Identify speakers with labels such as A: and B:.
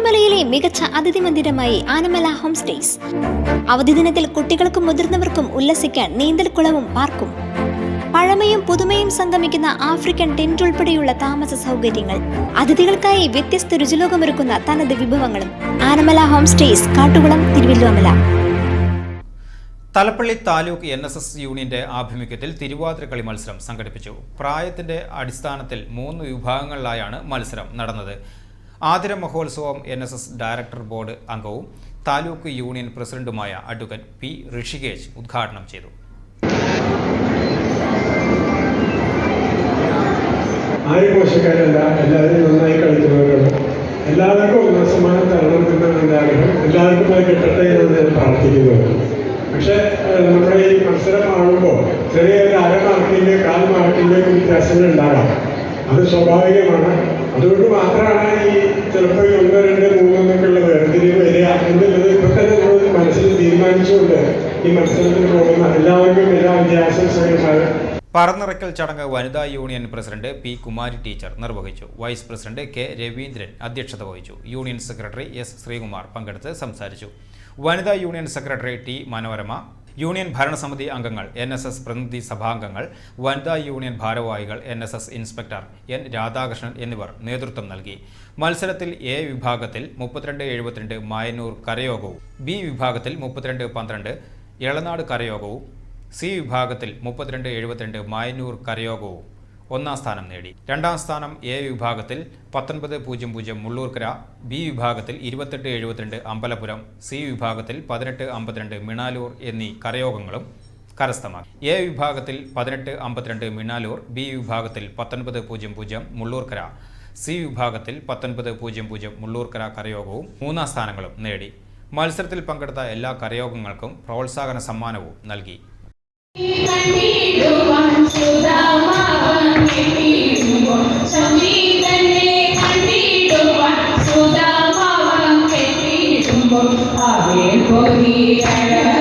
A: തിരുവോമലയിലെ മികച്ച അതിഥി മന്ദിരമായി Anamala home stays. അവധി ദിനത്തിൽ കുട്ടികൾക്കും മുതിർന്നവർക്കും ഉല്ലസിക്കാൻ നീന്തൽക്കുളവും പാർക്കും. പഴമയും പുതുമയും സംഗമിക്കുന്ന ആഫ്രിക്കൻ ടെന്റ് ഉൾപ്പെടെയുള്ള താമസ സൗകര്യങ്ങൾ അതിഥികൾക്കായി വ്യത്യസ്ത രുചിലോകമൊരുക്കുന്ന തനത് വിഭവങ്ങളും. Anamala home stays Kattukulam Thiruvilwamala.
B: Thalappilly taluk N S S യൂണിയന്റെ ആഭിമുഖ്യത്തിൽ തിരുവാതിര കളി മത്സരം സംഘടിപ്പിച്ചു. പ്രായത്തിന്റെ അടിസ്ഥാനത്തിൽ മൂന്ന് വിഭാഗങ്ങളിലായാണ് മത്സരം നടന്നത്. ആതിര മഹോത്സവം N S S director board അംഗവും താലൂക്ക് യൂണിയൻ പ്രസിഡന്റുമായ അഡ്വക്കേറ്റ് പി ഋഷികേശ് ഉദ്ഘാടനം ചെയ്തു.
C: ആരും എല്ലാവരും നന്നായി കളിക്കുന്നവരാണ്. എല്ലാവർക്കും ഒന്നാം സമ്മാനം തരണം എന്നാണ് എന്റെ ആഗ്രഹം. എല്ലാവർക്കും അത് കിട്ടട്ടെ എന്ന് ഞാൻ പ്രാർത്ഥിക്കുന്നു പക്ഷേ നമ്മുടെ ഈ മത്സരമാകുമ്പോൾ ചെറിയൊരു അര മാർക്കിന്റെ കാൽ മാർക്കിന്റെ വ്യത്യാസങ്ങൾ ഉണ്ടാകാം. അത് സ്വാഭാവികമാണ്. അതുകൊണ്ട് മാത്രമാണ് ഈ ചിലപ്പോൾ ഒന്ന് രണ്ട് മൂന്നൊക്കെ ഉള്ള വേർതിരിവ് വരിക എന്നുള്ളത് ഇപ്പോഴത്തെ നമ്മൾ മനസ്സിൽ തീരുമാനിച്ചുകൊണ്ട് ഈ മത്സരത്തിന് പോകുന്ന എല്ലാവർക്കും എല്ലാ വിദ്യാഭ്യാസങ്ങളും
B: പറന്നിറക്കൽ ചടങ്ങ് വനിതാ union president P Kumari teacher നിർവഹിച്ചു. വൈസ് പ്രസിഡന്റ് കെ രവീന്ദ്രൻ അധ്യക്ഷത വഹിച്ചു. യൂണിയൻ സെക്രട്ടറി എസ് ശ്രീകുമാർ പങ്കെടുത്ത് സംസാരിച്ചു. വനിതാ union secretary T Manorama union ഭരണസമിതി അംഗങ്ങൾ എൻ എസ് എസ് പ്രതിനിധി സഭാംഗങ്ങൾ വനിതാ യൂണിയൻ ഭാരവാഹികൾ N S S inspector N Radhakrishnan എന്നിവർ നേതൃത്വം നൽകി. മത്സരത്തിൽ എ വിഭാഗത്തിൽ മുപ്പത്തിരണ്ട് എഴുപത്തിരണ്ട് മായന്നൂർ കരയോഗവും ബി വിഭാഗത്തിൽ മുപ്പത്തിരണ്ട് പന്ത്രണ്ട് എളനാട് കരയോഗവും സി വിഭാഗത്തിൽ മുപ്പത്തിരണ്ട് എഴുപത്തിരണ്ട് മായന്നൂർ കരയോഗവും. ഒന്നാം സ്ഥാനം നേടി. രണ്ടാം സ്ഥാനം എ വിഭാഗത്തിൽ പത്തൊൻപത് പൂജ്യം പൂജ്യം മുള്ളൂർക്കര ബി വിഭാഗത്തിൽ ഇരുപത്തെട്ട് എഴുപത്തിരണ്ട് അമ്പലപുരം സി വിഭാഗത്തിൽ പതിനെട്ട് അമ്പത്തിരണ്ട് മിണാലൂർ എന്നീ കരയോഗങ്ങളും കരസ്ഥമാക്കി. എ വിഭാഗത്തിൽ പതിനെട്ട് അമ്പത്തിരണ്ട് മിണാലൂർ ബി വിഭാഗത്തിൽ പത്തൊൻപത് പൂജ്യം പൂജ്യം മുള്ളൂർക്കര സി വിഭാഗത്തിൽ പത്തൊൻപത് പൂജ്യം പൂജ്യം മുള്ളൂർക്കര കരയോഗവും മൂന്നാം സ്ഥാനങ്ങളും നേടി. മത്സരത്തിൽ പങ്കെടുത്ത എല്ലാ കരയോഗങ്ങൾക്കും പ്രോത്സാഹന സമ്മാനവും നൽകി.
D: Oh, yeah.